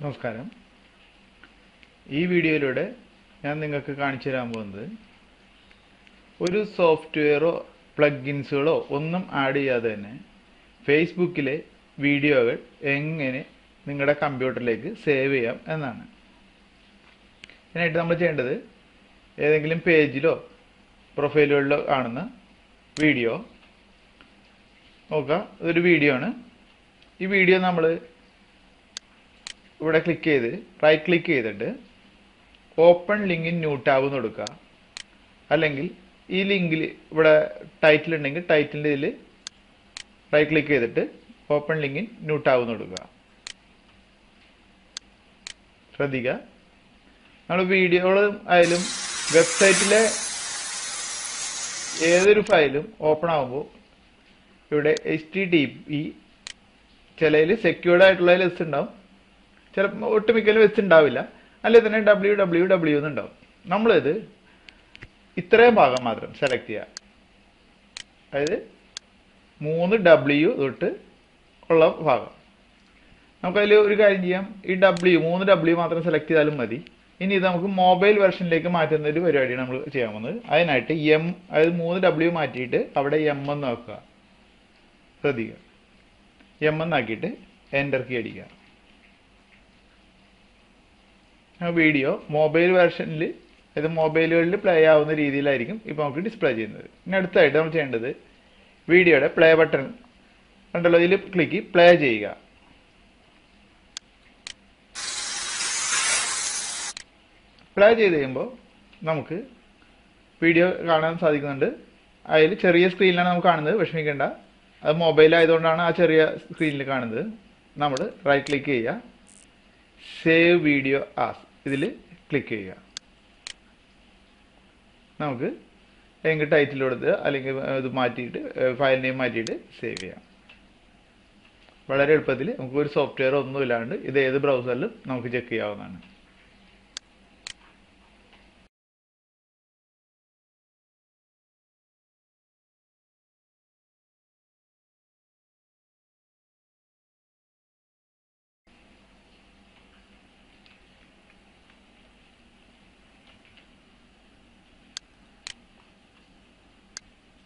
നമസ്കാരം. ഈ വീഡിയോയിലൂടെ ഞാൻ നിങ്ങൾക്ക് കാണിച്ചു തരാൻ പോകുന്നത് ഒരു സോഫ്റ്റ്വെയറോ പ്ലഗിൻസുകളോ ഒന്നും ആഡ് ചെയ്യാതെ തന്നെ ഫേസ്ബുക്കിലെ വീഡിയോകൾ എങ്ങനെ നിങ്ങളുടെ കമ്പ്യൂട്ടറിലേക്ക് സേവ് ചെയ്യാം എന്നാണ്. ഇതിനായിട്ട് നമ്മൾ ചെയ്യേണ്ടത് ഏതെങ്കിലും പേജിലോ പ്രൊഫൈലുകളിലോ കാണുന്ന വീഡിയോ. നോക്കുക ഇതൊരു വീഡിയോ ആണ്. ഈ വീഡിയോ നമ്മൾ ഇവിടെ ക്ലിക്ക് ചെയ്ത് റൈറ്റ് ക്ലിക്ക് ചെയ്തിട്ട് open link in new tab എന്ന് കൊടുക്കുക. അല്ലെങ്കിൽ ഈ ലിങ്കിൽ ഇവിടെ ടൈറ്റിൽ ഉണ്ടെങ്കിൽ ടൈറ്റിലിന്റെ ഇതിൽ റൈറ്റ് ക്ലിക്ക് ചെയ്തിട്ട് open link in new tab എന്ന് കൊടുക്കുക. ശ്രദ്ധിക്കുക. നമ്മൾ വീഡിയോകൾ ആയാലും വെബ്സൈറ്റിലെ ഏതൊരു ഫയലും ഓപ്പൺ ആകുമ്പോൾ ഇവിടെ എച്ച് ടി ടി പി ചിലതിൽ സെക്യൂർഡ് ആയിട്ടുള്ള ലിസ്റ്റ് ഉണ്ടാവും. ചിലപ്പോൾ ഒട്ടുമിക്കലും വെച്ചിട്ടുണ്ടാവില്ല. അല്ലെങ്കിൽ അല്ലെ തന്നെ ഡബ്ല്യൂ ഡബ്ല്യൂ ഡബ്ല്യൂ എന്നുണ്ടാവും. നമ്മളിത് ഇത്രയും ഭാഗം മാത്രം സെലക്ട് ചെയ്യുക. അതായത് മൂന്ന് ഡബ്ല്യു തൊട്ട് ഉള്ള ഭാഗം. നമുക്കതിൽ ഒരു കാര്യം ചെയ്യാം. ഈ ഡബ്ല്യു മൂന്ന് ഡബ്ല്യു മാത്രം സെലക്ട് ചെയ്താലും മതി. ഇനി ഇത് നമുക്ക് മൊബൈൽ വെർഷനിലേക്ക് മാറ്റുന്ന ഒരു പരിപാടിയാണ് നമ്മൾ ചെയ്യാൻ പോകുന്നത്. അതിനായിട്ട് എം അതായത് മൂന്ന് ഡബ്ല്യു മാറ്റിയിട്ട് അവിടെ എം എന്ന് നോക്കുക ശ്രദ്ധിക്കുക. എം എന്നാക്കിയിട്ട് എന്റർ കീ അടിക്കുക. വീഡിയോ മൊബൈൽ വേർഷനിൽ അതായത് മൊബൈലുകളിൽ പ്ലേ ആവുന്ന രീതിയിലായിരിക്കും ഇപ്പോൾ നമുക്ക് ഡിസ്പ്ലേ ചെയ്യുന്നത്. ഇനി അടുത്തായിട്ട് നമ്മൾ ചെയ്യേണ്ടത് വീഡിയോയുടെ പ്ലേ ബട്ടൺ ഉണ്ടല്ലോ ഇതിൽ ക്ലിക്ക് പ്ലേ ചെയ്യുക. പ്ലേ ചെയ്ത് കഴിയുമ്പോൾ നമുക്ക് വീഡിയോ കാണാൻ സാധിക്കുന്നുണ്ട്. അതിൽ ചെറിയ സ്ക്രീനിലാണ് നമുക്ക് കാണുന്നത് വിഷമിക്കേണ്ട. അത് മൊബൈൽ ആയതുകൊണ്ടാണ് ആ ചെറിയ സ്ക്രീനിൽ കാണുന്നത്. നമ്മൾ റൈറ്റ് ക്ലിക്ക് ചെയ്യുക. സേവ് വീഡിയോ ആസ് ഇതിൽ ക്ലിക്ക് ചെയ്യുക. നമുക്ക് എങ്കിൽ ടൈറ്റിൽ കൊടുത്ത് അല്ലെങ്കിൽ ഇത് മാറ്റിയിട്ട് ഫയൽ നെയിം മാറ്റിയിട്ട് സേവ് ചെയ്യാം. വളരെ എളുപ്പത്തിൽ നമുക്ക് ഒരു സോഫ്റ്റ്വെയർ ഒന്നും ഇല്ലാണ്ട് ഇത് ഏത് ബ്രൗസറിലും നമുക്ക് ചെക്ക് ചെയ്യാവുന്നതാണ്.